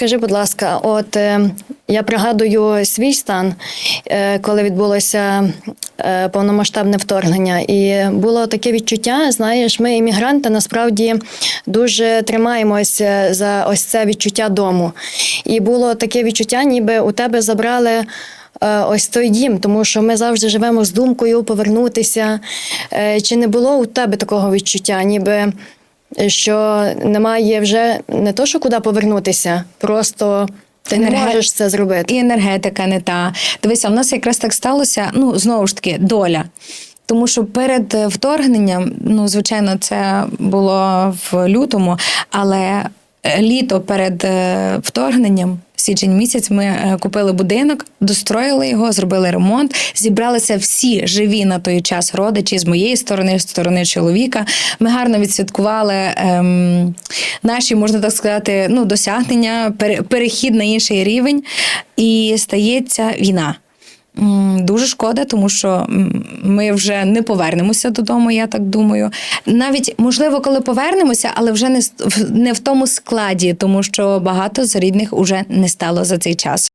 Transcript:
Скажи, будь ласка, от е, я пригадую свій стан, е, коли відбулося е, повномасштабне вторгнення, і було таке відчуття. Знаєш, ми, іммігранти, насправді дуже тримаємося за ось це відчуття дому. І було таке відчуття, ніби у тебе забрали. Ось той дім, тому що ми завжди живемо з думкою повернутися. Чи не було у тебе такого відчуття, ніби що немає вже не то, що куди повернутися, просто ти не Енерге- можеш це зробити. І енергетика не та. Дивися, в нас якраз так сталося, ну, знову ж таки, доля. Тому що перед вторгненням, ну, звичайно, це було в лютому, але літо перед е, січень місяць, ми е, купили будинок, достроїли його, зробили ремонт, зібралися всі живі на той час родичі з моєї сторони, з сторони чоловіка. Ми гарно відсвяткували ем, наші, можна так сказати, ну, досягнення, пере- перехід на інший рівень, і стається війна. Дуже шкода, тому що ми вже не повернемося додому, я так думаю. Навіть можливо, коли повернемося, але вже не не в тому складі, тому що багато з рідних уже не стало за цей час.